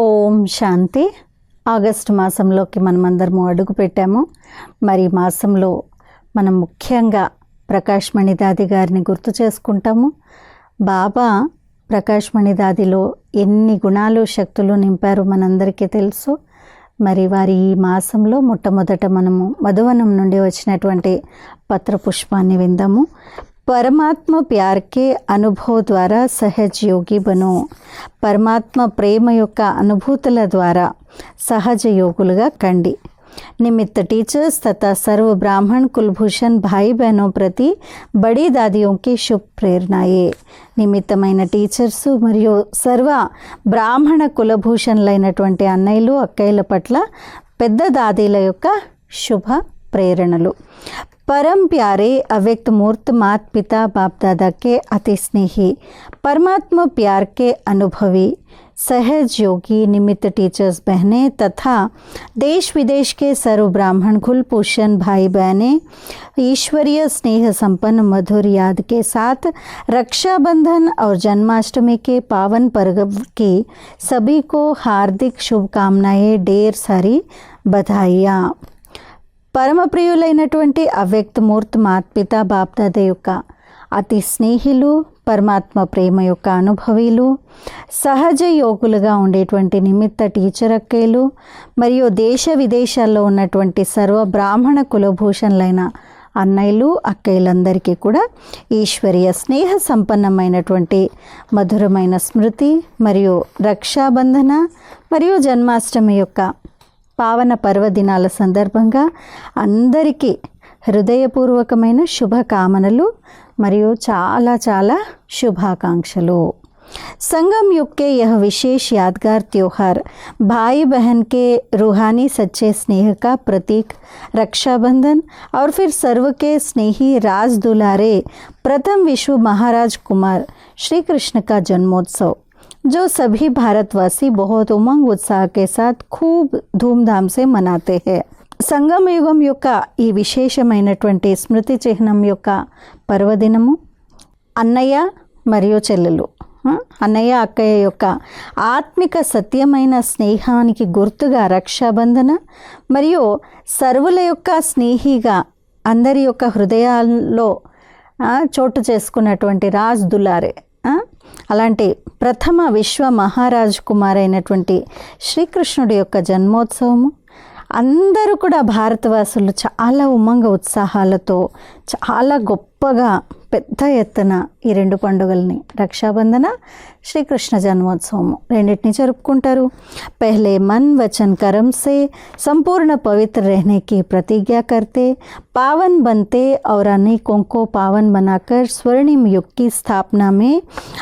ఓం శాంతి. August మాసంలోకి మనం అందరము అడుగు పెట్టాము. మరి మాసంలో మనం ముఖ్యంగా ప్రకాష్ దాది గారిని గుర్తు చేసుకుంటాము. బాబా ప్రకాష్ దాదిలో ఎన్ని గుణాలు శక్తులు నింపారు మనందరికీ తెలుసు. మరి వారి ఈ మాసంలో మొట్టమొదట మనము మధువనం నుండి వచ్చినటువంటి పత్ర పుష్పాన్ని విందాము పరమాత్మ ప్యార్కే అనుభవ ద్వారా సహజ్ యోగి బను పరమాత్మ ప్రేమ యొక్క అనుభూతుల ద్వారా సహజ యోగులుగా కండి निमित्त टीचर्स तथा सर्व ब्राह्मण कुलभूषण भाई बहनों प्रति బడి దాదియోంకి శుభ ప్రేరణయే నిమిత్తమైన టీచర్స్ మరియు సర్వ బ్రాహ్మణ కులభూషణులైనటువంటి అన్నయ్యలు అక్కయ్యల పట్ల పెద్ద దాదీల యొక్క శుభ ప్రేరణలు परम प्यारे अव्यक्त मूर्त मात पिता बाप दादा के अति स्नेही, परमात्मा प्यार के अनुभवी, सहज योगी, निमित्त टीचर्स बहनें तथा देश विदेश के सर्व ब्राह्मण कुलभूषण भाई बहनें ईश्वरीय स्नेह संपन्न, मधुर याद के साथ रक्षाबंधन और जन्माष्टमी के पावन पर्व की सभी को हार्दिक शुभकामनाएँ, ढेर सारी बधाइयाँ। పరమ ప్రియులైనటువంటి మాత్పిత బాప్దాద యొక్క అతి స్నేహిలు పరమాత్మ ప్రేమ యొక్క అనుభవీలు సహజ యోగులుగా ఉండేటువంటి నిమిత్త టీచర్ అక్కయ్యలు మరియు దేశ విదేశాల్లో ఉన్నటువంటి సర్వ బ్రాహ్మణ కులభూషణులైన అన్నయ్యలు అక్కయ్యలందరికీ కూడా ఈశ్వరీయ స్నేహ సంపన్నమైనటువంటి మధురమైన స్మృతి మరియు రక్షాబంధన మరియు జన్మాష్టమి యొక్క పావన పర్వదినాల సందర్భంగా అందరికీ హృదయపూర్వకమైన శుభకామనలు మరియు చాలా చాలా శుభాకాంక్షలు संगम युग के यह विशेष यादगार त्योहार भाई बहन के रूहानी सच्चे स्नेह का प्रतीक रक्षाबंधन और फिर सर्व के स्नेही राज दुलारे प्रथम विश्व महाराज कुमार श्री कृष्ण का जन्मोत्सव जो सभी भारतवासी बहुत उमंग उत्साह के साथ खूब धूमधाम से मनाते हैं సంగమ యుగం యొక్క ఈ విశేషమైనటువంటి స్మృతి చిహ్నం యొక్క పర్వదినము అన్నయ్య మరియు చెల్లెలు ఆ, అన్నయ్య అక్కయ్య యొక్క ఆత్మిక సత్యమైన స్నేహానికి గుర్తుగా రక్షాబంధన మరియు సర్వుల యొక్క స్నేహిగా అందరి యొక్క హృదయాల్లో ఆ, చోటు చేసుకున్నటువంటి రాజ్ దులారే ఆ, అలాంటి ప్రథమ విశ్వ మహారాజ్ కుమార్ అయినటువంటి శ్రీకృష్ణుడి యొక్క జన్మోత్సవము. అందరూ కూడా భారతవాసులు చాలా ఉమంగ ఉత్సాహాలతో చాలా గొప్పగా పెద్ద ఎత్తున ఈ రెండు పండుగల్ని రక్షాబంధన శ్రీకృష్ణ జన్మోత్సవము రెండింటిని జరుపుకుంటారు పహలే మన్ వచన్ కరం సే संपूर्ण पवित्र रहने की प्रतिज्ञा करते पावन बनते और अनेकों को पावन बनाकर स्वर्णिम युग की स्थापना में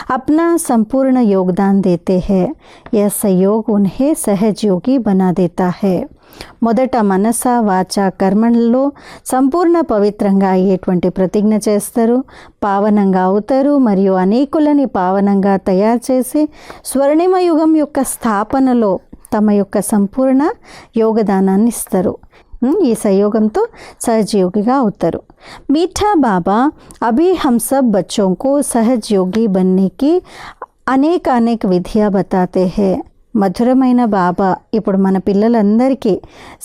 अपना संपूर्ण योगदान देते हैं यह सहयोग उन्हें सहज योगी बना देता है మొదట మనస వాచ కర్మల్లో సంపూర్ణ పవిత్రంగా అయ్యేటువంటి ప్రతిజ్ఞ చేస్తారు పావనంగా అవుతారు మరియు అనేకులని పావనంగా తయారు చేసి స్వర్ణిమ యుగం యొక్క స్థాపనలో తమ యొక్క సంపూర్ణ యోగదానాన్ని ఇస్తారు ఉమ్, ఈ సహయోగంతో సహజయోగిగా అవుతారు मीठा बाबा अभी हम सब बच्चों को सहज योगी बनने की అనేక అనేక విధియా బతాతే హే మధురమైన బాబా ఇప్పుడు మన పిల్లలందరికీ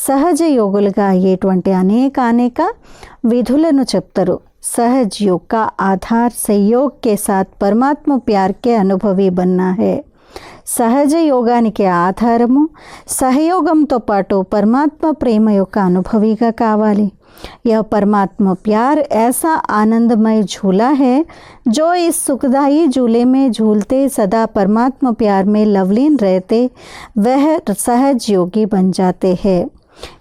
సహజ యోగులుగా అయ్యేటువంటి అనేక అనేక విధులను చెప్తారు सहज योग का आधार सहयोग के साथ परमात्मा प्यार के अनुभवी बनना है సహజ యోగానికి ఆధారము సహయోగంతో పాటు పరమాత్మ ప్రేమ యొక్క అనుభవిగా కావాలి यह परमात्मा प्यार ऐसा आनंदमय झूला है जो इस सुखदायी झूले में झूलते सदा परमात्मा प्यार में लवलीन रहते वह सहज योगी बन जाते हैं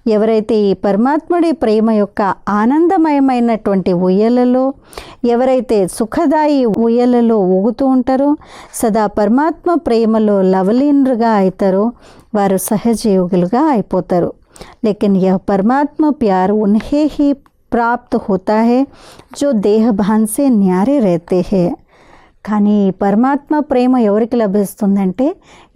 ఎవరైతే ఈ పరమాత్ముడి ప్రేమ యొక్క ఆనందమయమైనటువంటి ఉయ్యలలో ఎవరైతే సుఖదాయి ఉయ్యలలో ఊగుతూ ఉంటారో సదా పరమాత్మ ప్రేమలో లవలీనులుగా అవుతారో వారు సహజయోగులుగా అయిపోతారు लेकिन यह परमात्मा प्यार उन्हें ही प्राप्त होता है, जो देह भान से न्यारे रहते हैं। కానీ ఈ పరమాత్మ ప్రేమ ఎవరికి లభిస్తుందంటే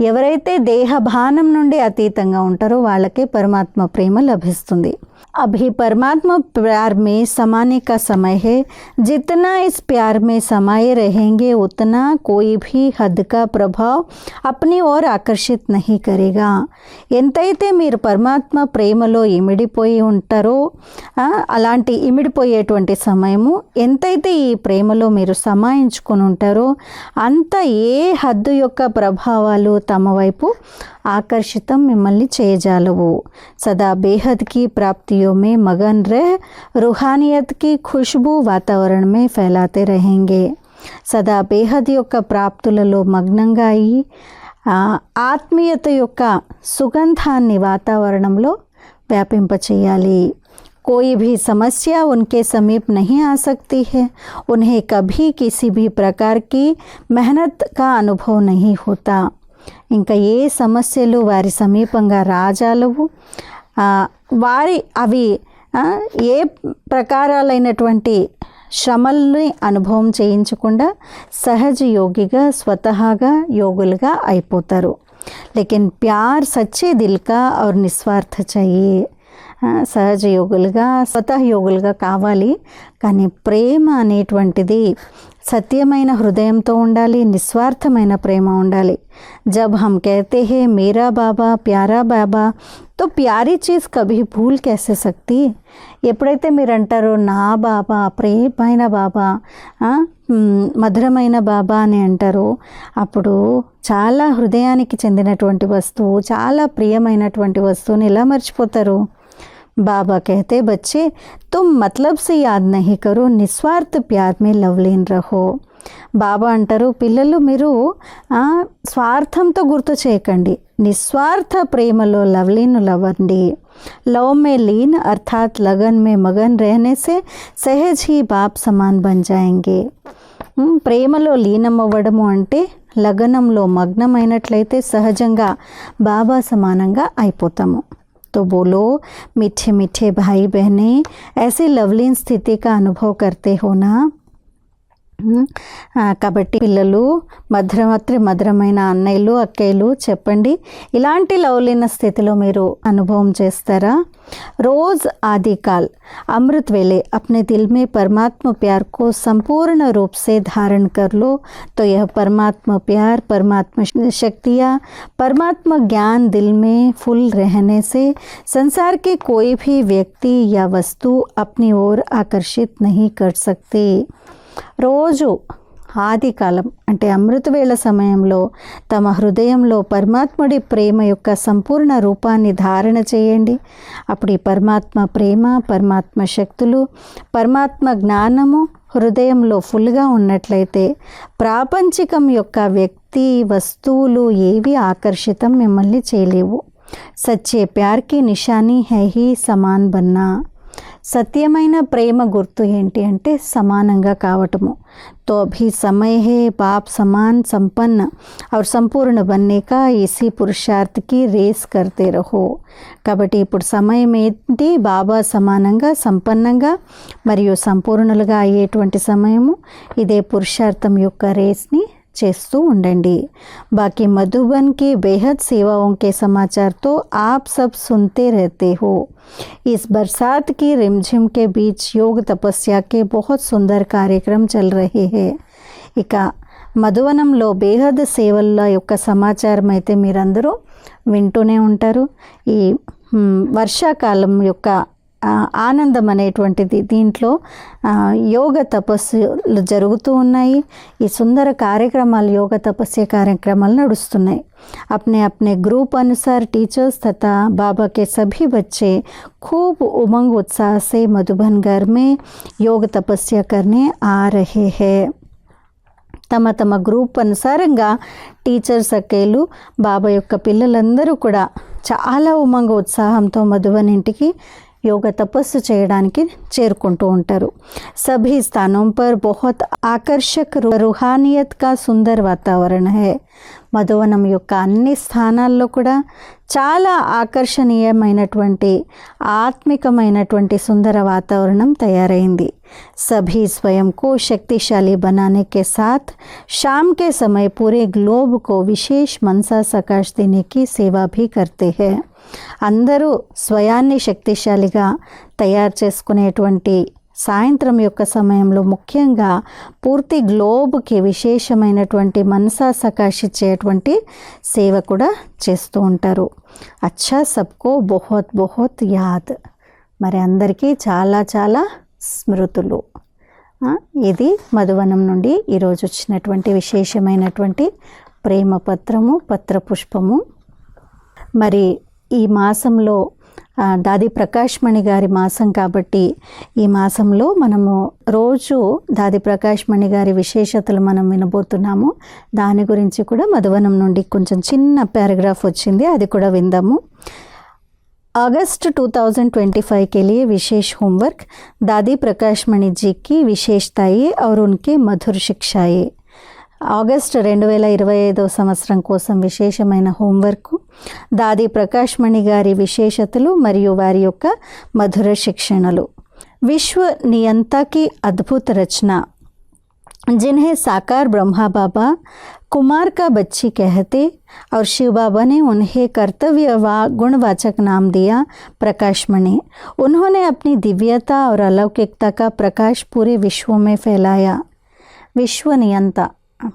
ఎవరైతే దేహభానం నుండి అతీతంగా ఉంటారో వాళ్ళకే పరమాత్మ ప్రేమ లభిస్తుంది अभी परमात्मा प्यार में समाने का समय है जितना इस प्यार में समाये रहेंगे उतना कोई भी हद का प्रभाव अपनी ओर ఆకర్షిత్ नहीं करेगा ఎంతైతే మీరు పరమాత్మ ప్రేమలో ఇమిడిపోయి ఉంటారో ఆ, అలాంటి ఇమిడిపోయేటువంటి సమయము ఎంతైతే ఈ ప్రేమలో మీరు సమాయించుకొని ఉంటారో ఉంటారో అంత ఏ హద్దు యొక్క ప్రభావాలు తమ వైపు ఆకర్షితం మిమ్మల్ని చేయజాలవు. సదా బేహద్కి ప్రాప్తియో మే మగన్ రహ రుహానియత్కి ఖుష్బు వాతావరణమే ఫైలాతే రహెంగే. సదా బేహద్ యొక్క ప్రాప్తులలో మగ్నంగా అయ్యి ఆత్మీయత యొక్క సుగంధాన్ని వాతావరణంలో వ్యాపింపచేయాలి. कोई भी समस्या उनके समीप नहीं आ सकती है उन्हें कभी किसी भी प्रकार की मेहनत का अनुभव नहीं होता ఇంకా ఏ సమస్యలు వారి సమీపంగా రాజాలవు ఆ, వారి అవి ఆ, ఏ ప్రకారాలైనటువంటి శ్రమల్ని అనుభవం చేయించకుండా సహజ యోగిగా స్వతహాగా యోగులుగా అయిపోతారు లేకిన్ ప్యార్ సచ్చే దిల్ కా और నిస్వార్థ चाहिए ఆ, సహజ యోగులుగా స్వతహ యోగులుగా కావాలి. కానీ ప్రేమ అనేటువంటిది సత్యమైన హృదయంతో ఉండాలి నిస్వార్థమైన ప్రేమ ఉండాలి. జబ్ హమ్ కహతే హే మేరా బాబా ప్యారా బాబా. తో ప్యారీ చీజ్ కభీ భూల్ కేసే శక్తి ఎప్పుడైతే మీరు అంటారో నా బాబా ప్రేమైన బాబా మధురమైన బాబా అని అంటారో అప్పుడు చాలా హృదయానికి చెందినటువంటి వస్తువు చాలా ప్రియమైనటువంటి వస్తువుని ఎలా మర్చిపోతారు? बाबा कहते बच्चे तुम मतलब से याद नहीं करो నిస్వార్థ ప్యార్ మే లవ్లీన్ రహో బాబా అంటారు పిల్లలు మీరు ఆ, స్వార్థంతో గుర్తు చేయకండి నిస్వార్థ ప్రేమలో లవ్లీను లవ్వండి लव में लीन अर्थात लगन में मगन रहने से सहज ही बाप समान बन जाएंगे ఉమ్, ప్రేమలో లీనమవ్వడము అంటే లగనంలో మగ్నమైనట్లయితే సహజంగా బాబా సమానంగా అయిపోతాము तो बोलो मीठे मीठे भाई बहने ऐसे लवली स्थिति का अनुभव करते हो ना? కాబట్టి పిల్లలు మధురమత్రి మధురమైన అన్నయ్యలు అక్కయ్యలు చెప్పండి ఇలాంటి లవ్లీన స్థితిలో మీరు అనుభవం చేస్తారా రోజ్ ఆది काल अमृत वेले अपने दिल में परमात्मा प्यार को संपूर्ण रूप से धारण कर लो तो यह परमात्मा प्यार परमात्मा शक्तियाँ परमात्मा ज्ञान दिल में फुल रहने से संसार के कोई भी व्यक्ति या वस्तु अपनी ओर आकर्षित नहीं कर सकते రోజు ఆదికాలం అంటే అమృతవేళ సమయంలో తమ హృదయంలో పరమాత్ముడి ప్రేమ యొక్క సంపూర్ణ రూపాన్ని ధారణ చేయండి. అప్పుడు ఈ పరమాత్మ ప్రేమ పరమాత్మ శక్తులు పరమాత్మ జ్ఞానము హృదయంలో ఫుల్గా ఉన్నట్లయితే ప్రాపంచికం యొక్క వ్యక్తి వస్తువులు ఏవి ఆకర్షితం మిమ్మల్ని చేయలేవు. సచ్చే ప్యార్కి నిషానీ హై సమాన్ బన్నా. సత్యమైన ప్రేమ గుర్తు ఏంటి అంటే సమానంగా కావటము तो अभी समय है बाप समान संपन्न और संपूर्ण बनने का इसी పురుషార్థ్ కి రేస్ करते रहो కాబట్టి ఇప్పుడు సమయం ఏంటి బాబా సమానంగా సంపన్నంగా మరియు సంపూర్ణులుగా అయ్యేటువంటి సమయము ఇదే పురుషార్థం యొక్క రేస్ని చేస్తూ ఉండండి बाकी मधुबन की बेहद सेवाओं के समाचार तो आप सब सुनते रहते हो इस बरसात की रिमझिम के बीच योग तपस्या के बहुत सुंदर कार्यक्रम चल रहे हैं ఇక మధువనంలో బేహద్ సేవల యొక్క సమాచారం అయితే మీరందరూ వింటూనే ఉంటారు ఈ మ్, వర్షాకాలం యొక్క ఆ, ఆనందం అనేటువంటిది దీంట్లో ఆ, యోగ తపస్సులు జరుగుతూ ఉన్నాయి ఈ సుందర కార్యక్రమాలు యోగ తపస్య కార్యక్రమాలు నడుస్తున్నాయి अपने अपने ग्रुप अनुसार टीचर्स तथा बाबा के सभी बच्चे खूब उमंग उत्साह से मधुबन घर में योग तपस्या करने आ रहे हैं తమ తమ గ్రూప్ అనుసారంగా టీచర్స్ అక్కేలు బాబా యొక్క పిల్లలందరూ కూడా చాలా ఉమంగ ఉత్సాహంతో మధువన్ ఇంటికి యోగ తపస్సు చేయడానికి చేరుకుంటూ ఉంటారు. సభీ స్థానం పర్ బహుత్ ఆకర్షక్ రుహానియత్ కా సుందర్ వాతావరణ హే. మధువనం యొక్క అన్ని స్థానాల్లో కూడా చాలా ఆకర్షణీయమైనటువంటి ఆత్మికమైనటువంటి సుందర వాతావరణం తయారైంది. सभी स्वयं को शक्तिशाली बनाने के साथ शाम के समय पूरे ग्लोब को विशेष मनसा सकाश देने की सेवा भी करते हैं అందరూ స్వయాన్ని శక్తిశాలిగా తయారు చేసుకునేటువంటి సాయంత్రం యొక్క సమయంలో ముఖ్యంగా పూర్తి గ్లోబ్కి విశేషమైనటువంటి మనసా సకాశించేటువంటి సేవ కూడా చేస్తూ ఉంటారు అచ్చా సబ్కో బహుత్ బహుత్ యాద్ మరి అందరికీ చాలా చాలా స్మృతులు. ఇది మధువనం నుండి ఈరోజు వచ్చినటువంటి విశేషమైనటువంటి ప్రేమ పత్రము పత్రపుష్పము. మరి ఈ మాసంలో దాది ప్రకాష్మణి గారి మాసం కాబట్టి ఈ మాసంలో మనము రోజు దాది ప్రకాష్మణి గారి విశేషతలు మనం వినబోతున్నాము. దాని గురించి కూడా మధువనం నుండి కొంచెం చిన్న పారాగ్రాఫ్ వచ్చింది అది కూడా విందాము. अगस्त 2025 के लिए विशेष होमवर्क दादी प्रकाश मणि जी की विशेषताएं और उनके मधुर शिक्षाएं ఆగస్ట్ రెండు వేల ఇరవై ఐదవ సంవత్సరం కోసం విశేషమైన హోంవర్క్ దాది ప్రకాష్ మణి గారి విశేషతలు మరియు వారి యొక్క మధుర శిక్షణలు విశ్వ నియంతకి అద్భుత రచన जिन्हें साकार ब्रह्मा बाबा कुमार का बच्ची कहते और शिव बाबा ने उन्हें कर्तव्य व गुणवाचक नाम दिया प्रकाशमणि उन्होंने अपनी दिव्यता और अलौकिकता का प्रकाश पूरे विश्व में फैलाया విశ్వ నియంత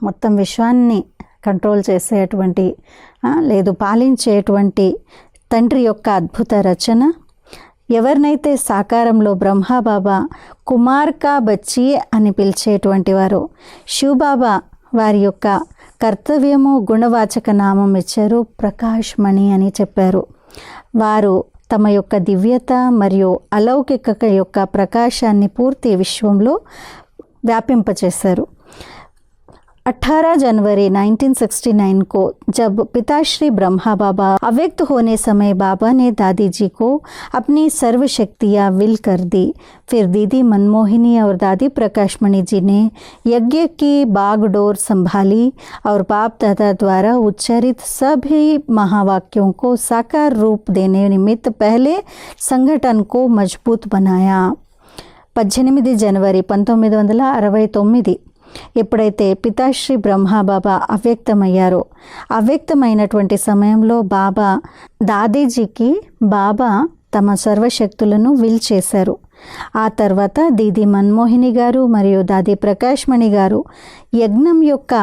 మొత్తం విశ్వాన్ని కంట్రోల్ చేసేటువంటి ఆ, లేదు పాలించేటువంటి తండ్రి యొక్క అద్భుత రచన ఎవరినైతే సాకారంలో బ్రహ్మాబాబా కుమార్కా బచ్చి అని పిలిచేటువంటి వారు శివబాబా వారి యొక్క కర్తవ్యము గుణవాచక నామం ఇచ్చారు ప్రకాష్ మణి అని చెప్పారు. వారు తమ యొక్క దివ్యత మరియు అలౌకిక యొక్క ప్రకాశాన్ని పూర్తి విశ్వంలో వ్యాపింపచేశారు. 18 जनवरी 1969 को जब पिताश्री ब्रह्मा बाबा अव्यक्त होने समय बाबा ने दादी जी को अपनी सर्व शक्तियाँ विल कर दी फिर दीदी मनमोहिनी और दादी प्रकाशमणि जी ने यज्ञ की बागडोर संभाली और बाप दादा द्वारा उच्चारित सभी महावाक्यों को साकार रूप देने निमित्त पहले संगठन को मजबूत बनाया పద్దెనిమిది జనవరి పంతొమ్మిది వందల అరవై తొమ్మిది ఎప్పుడైతే పితాశ్రీ బ్రహ్మబాబా అవ్యక్తమయ్యారో అవ్యక్తమైనటువంటి సమయంలో బాబా దాదీజీకి బాబా తమ సర్వశక్తులను విల్ చేశారు ఆ తర్వాత దీది మన్మోహిని గారు మరియు దాది ప్రకాష్మణి గారు యజ్ఞం యొక్క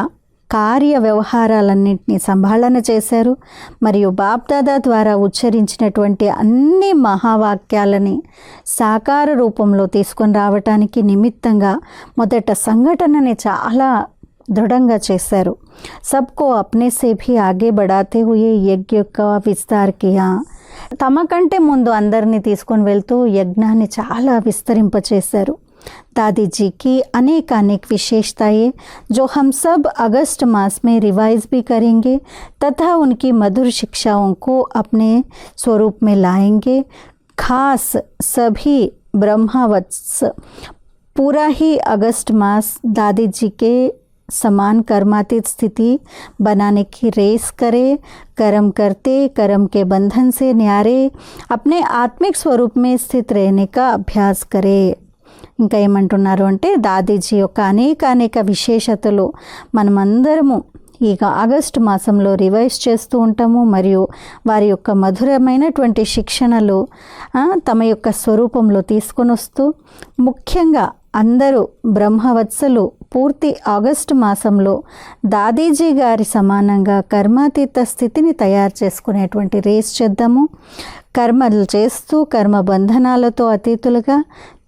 కార్య వ్యవహారాలన్నింటినీ సంభాళన చేశారు. మరియు బాప్దాదా ద్వారా ఉచ్చరించినటువంటి అన్ని మహావాక్యాలని సాకార రూపంలో తీసుకొని రావటానికి నిమిత్తంగా మొదట సంఘటనని చాలా దృఢంగా చేశారు. సబ్కో అప్నే సే భీ ఆగే బడాతే హుయే యజ్ఞ యొక్క విస్తార్ కియా తమ కంటే ముందు అందరినీ తీసుకొని వెళ్తూ యజ్ఞాన్ని చాలా విస్తరింపచేశారు. दादी जी की अनेक अनेक विशेषताएँ, जो हम सब अगस्त मास में रिवाइज भी करेंगे तथा उनकी मधुर शिक्षाओं को अपने स्वरूप में लाएँगे। खास सभी ब्रह्मावत्स पूरा ही अगस्त मास दादी जी के समान कर्मातीत स्थिति बनाने की रेस करे, कर्म करते, कर्म के बंधन से न्यारे, अपने आत्मिक स्वरूप में स्थित रहने का अभ्यास करे। ఇంకా ఏమంటున్నారు అంటే దాదీజీ యొక్క అనేక అనేక విశేషతలు మనమందరము ఇక ఆగస్టు మాసంలో రివైజ్ చేస్తూ ఉంటాము. మరియు వారి యొక్క మధురమైనటువంటి శిక్షణలు తమ యొక్క స్వరూపంలో తీసుకొని వస్తూ ముఖ్యంగా అందరూ బ్రహ్మవత్సలు పూర్తి ఆగస్టు మాసంలో దాదీజీ గారి సమానంగా కర్మాతీత స్థితిని తయారు చేసుకునేటువంటి రేస్ చేద్దాము కర్మలు చేస్తూ కర్మ బంధనాలతో అతీతులుగా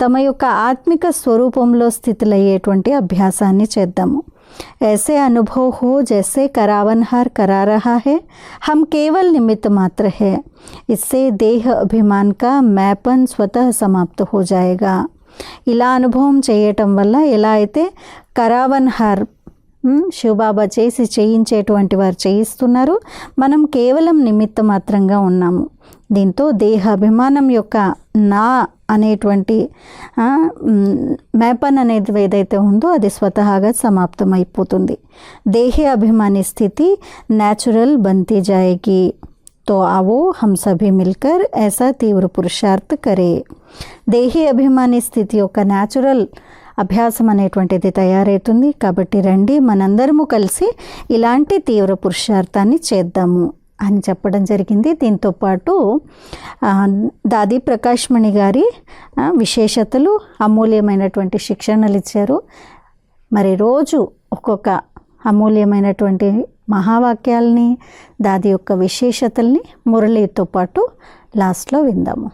తమ యొక్క ఆత్మిక స్వరూపంలో స్థితులయ్యేటువంటి అభ్యాసాన్ని చేద్దాము ऐसे अनुभव हो जैसे करावनहार करा रहा है हम केवल निमित्त मात्र है इससे देह अभिमान का मैपन स्वतः समाप्त हो जाएगा ఇలా అనుభవం చేయటం వల్ల ఎలా అయితే కరావన్ హార్ శివబాబా చేసి చేయించేటువంటి వారు చేయిస్తున్నారు. మనం కేవలం నిమిత్త మాత్రంగా ఉన్నాము. దీంతో దేహ అభిమానం యొక్క నా అనేటువంటి మేపన్ అనేది ఏదైతే ఉందో అది స్వతహాగా సమాప్తం అయిపోతుంది దేహే అభిమాని స్థితి న్యాచురల్ బంతి జాయికి. तो आओ हम सभी मिलकर ऐसा తీవ్ర పురుషార్థ్ కరే దేహీ అభిమాని స్థితి యొక్క న్యాచురల్ అభ్యాసం అనేటువంటిది తయారవుతుంది కాబట్టి రండి మనందరము కలిసి ఇలాంటి తీవ్ర పురుషార్థాన్ని చేద్దాము అని చెప్పడం జరిగింది దీంతో పాటు ఆ, దాది ప్రకాష్ మణి గారి ఆ, విశేషతలు అమూల్యమైనటువంటి శిక్షణలు ఇచ్చారు మరి రోజు ఒక్కొక్క అమూల్యమైనటువంటి మహావాక్యాలని దాది యొక్క విశేషతల్ని మురళితో పాటు లాస్ట్లో విందాము.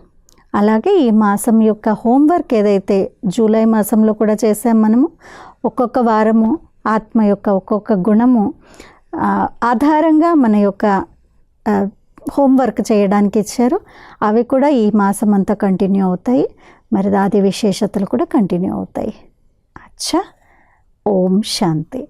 అలాగే ఈ మాసం యొక్క హోంవర్క్ ఏదైతే జూలై మాసంలో కూడా చేసాం మనము ఒక్కొక్క వారము ఆత్మ యొక్క ఒక్కొక్క గుణము ఆధారంగా మన యొక్క హోంవర్క్ చేయడానికి ఇచ్చారు. అవి కూడా ఈ మాసం అంతా కంటిన్యూ అవుతాయి. మరి దాది విశేషతలు కూడా కంటిన్యూ అవుతాయి. అచ్చా ఓం శాంతి.